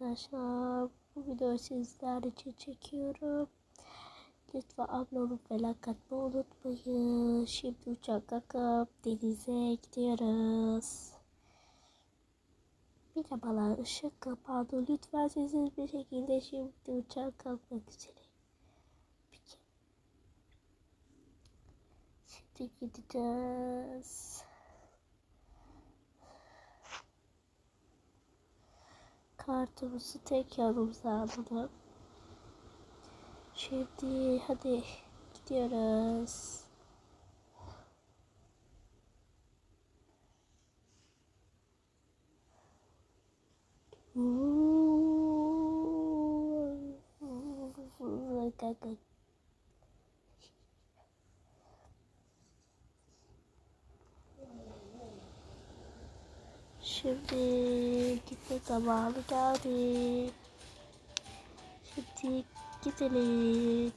Arkadaşlar bu videoyu sizler için çekiyorum. Lütfen abone olup ve like atmayı unutmayın. Şimdi uçak kalkıp denize gidiyoruz. Merhabalar ışık kapandı. Lütfen sessiz bir şekilde şimdi uçak kalkmak üzere. Peki. Şimdi gideceğiz. Kartımızı tek yanımıza alalım. Şimdi hadi gidiyoruz. Kanka. Şimdi gitme zamanı geldi. Şimdi gidelim.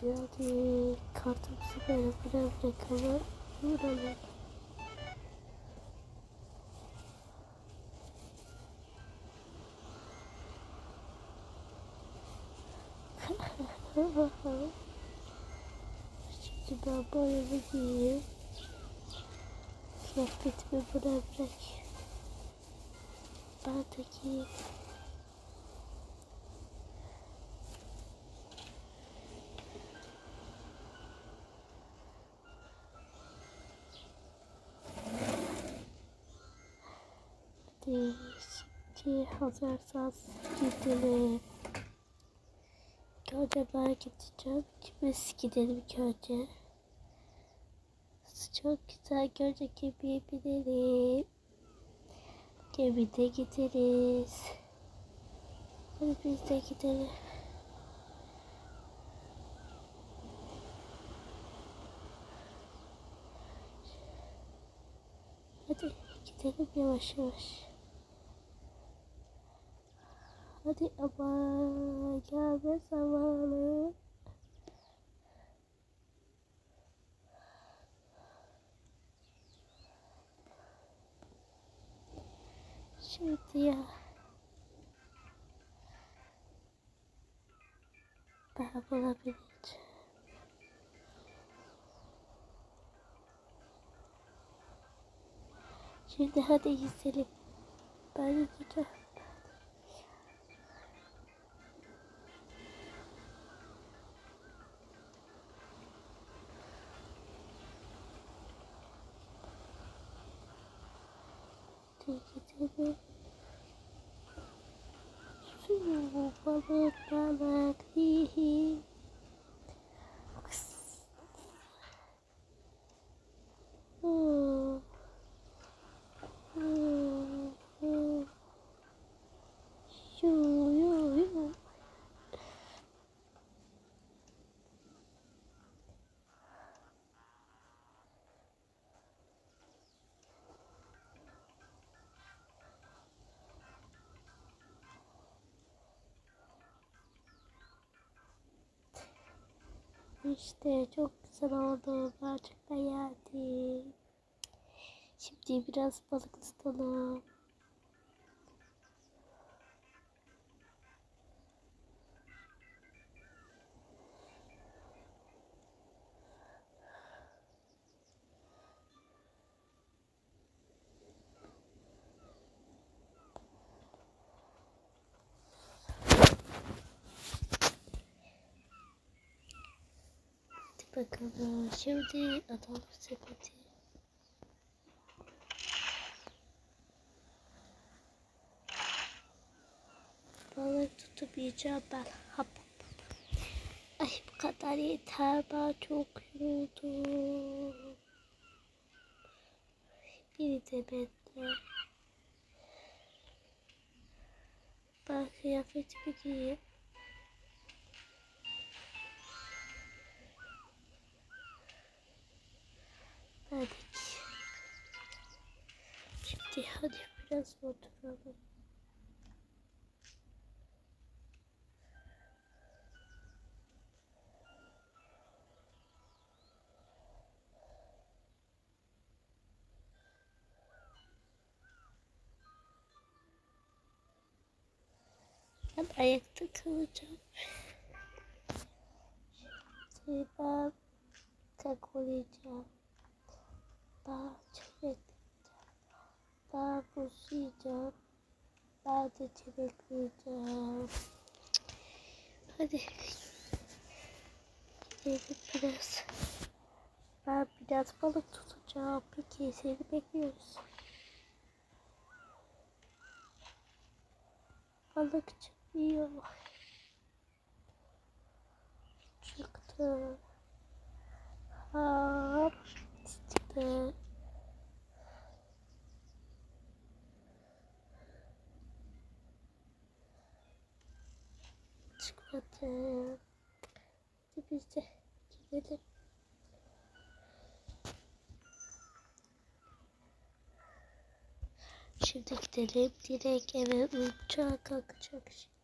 Hadi kartımızı böyle buraya bırakalım. Vuralım. Şimdi ben boyamı giyeyim. Kıyafetimi buraya bırak. Ben de giyeyim. Şimdi hazırsanız gidelim. Önce ben gideceğim. Biz gidelim önce. Çok güzel önce gemiye binelim. Gemide gideriz. Hadi biz de gidelim. Hadi gidelim yavaş yavaş. Hadi ama gelme zamanı. Şimdi ya. Ben bulabileceğim. Şimdi hadi gidelim. Ben gideceğim. Hadi gidelim. Su balık balık değil. İşte çok güzel oldu. Çok beğendim. Şimdi biraz balık tutalım. Hadi bakalım. Şimdi atalım sepeti. Balık tutup yiyeceğim ben. Hop. Ay bu kadar yeter. Ben çok yoruldum. Biri de bende. Ben kıyafetimi giyeyim. Verdik. Şimdi hadi biraz oturalım. Ben ayakta kalacağım. Şey ben tek olacağım. Yiyeceğim. Ben de çilek yiyeceğim. Hadi. Gidelim biraz. Ben biraz balık tutacağım. Peki seni bekliyoruz. Balık çıkıyor. Çıktı. Hop. Çıktı. Çıkmadı. Hadi biz de gidelim. Şimdi gidelim. Direkt eve uçağa kalkacak şimdi.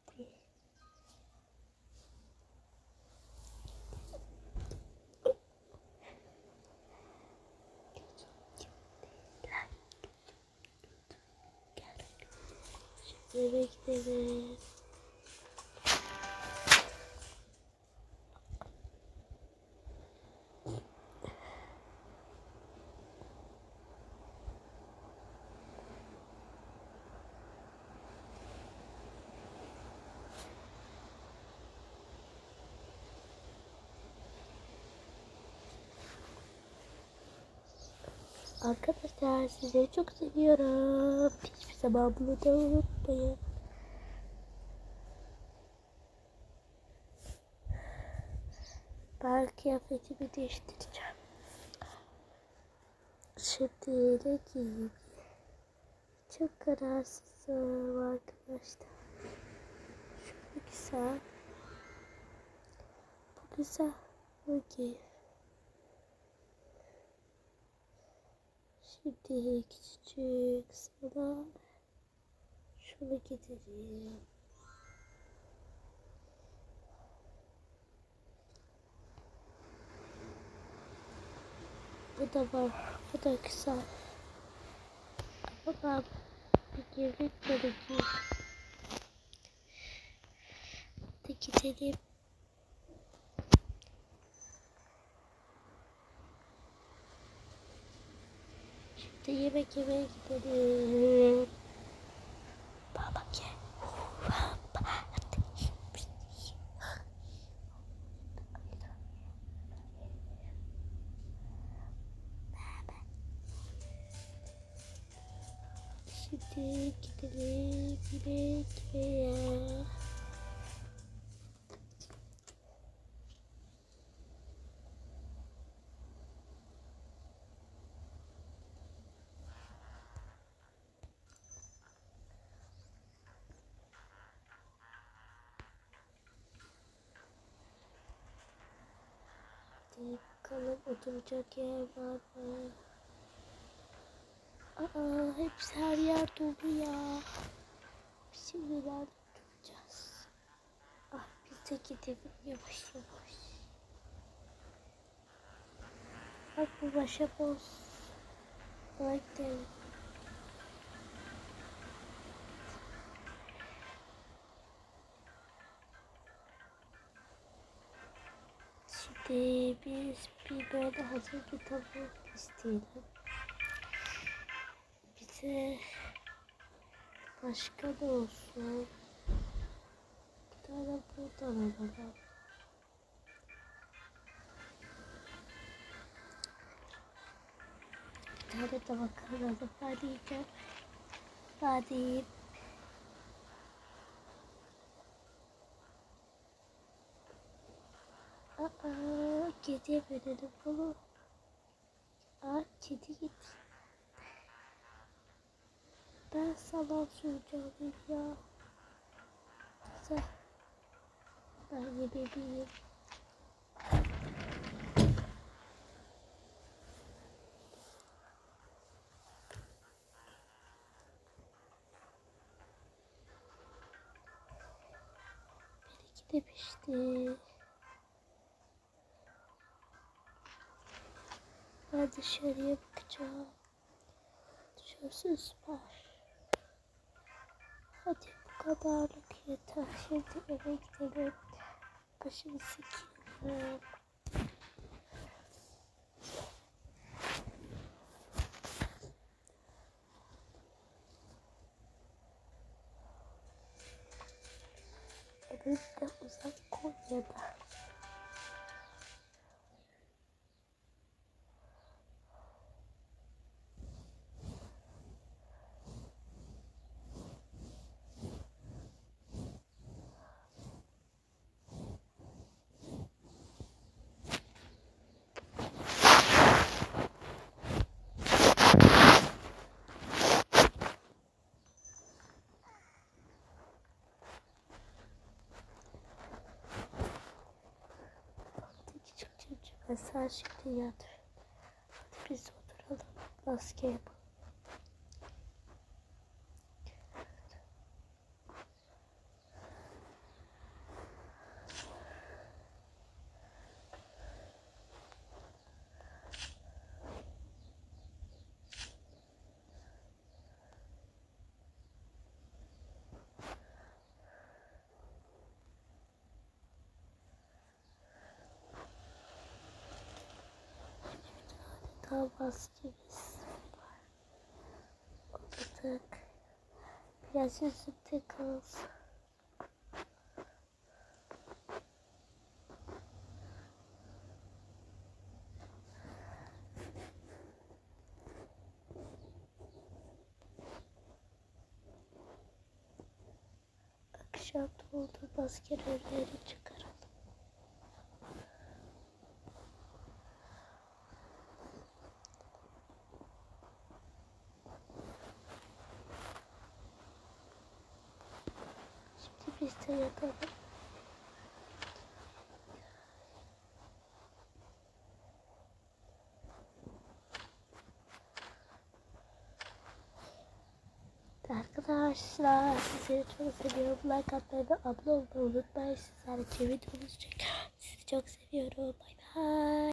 Şimdi Arkadaşlar sizi çok seviyorum. Hiçbir zaman bunu da unutmayın. Ben kıyafetimi değiştireceğim. Şimdi ne giyeyim? Çok kararsızım arkadaşlar. Şu güzel. Bu güzel. Bu giy. Şimdi küçücük sana şunu getireyim. Bu da var. Bu da güzel. Ama ben bir yemek gerekeyim. Hadi gidelim. Şimdi yemek yemeye gidelim. Baba gel. Gidelim. Bakalım oturacak yer var mı? Aa, hepsi her yer dolu ya. Şimdi nerede oturacağız? Ah biz de gidelim yavaş yavaş. Bak bu başa boz. Bana gidelim. Şimdi biz bir böyle hazır bir tabak isteyelim. Bize başka da olsun. Bir tane buradan alalım. Bir tane tabak alalım. Hadi yiyeceğim. Hadi yiyeyim. Aa, kediye verelim bunu. Aa kedi git. Ben sana süreceğim ya. Güzel. Ben yemeğim. de pişti. Dışarıya bakacağım. Dışarısı süper. Hadi bu kadarlık yeter. Şimdi eve gidelim. Başımı sıkıyorum. Şimdi yat. Hadi biz oturalım. Maske yapalım. Daha maskemiz var. Oturduk. Biraz yüzümde kalsın. Akşam oldu maskeleri çıkaralım. De yatalım. Arkadaşlar sizleri çok seviyorum. Like atmayı ve abone olmayı unutmayın. Sizlerle videomuz çek. Sizi çok seviyorum. Bay bay.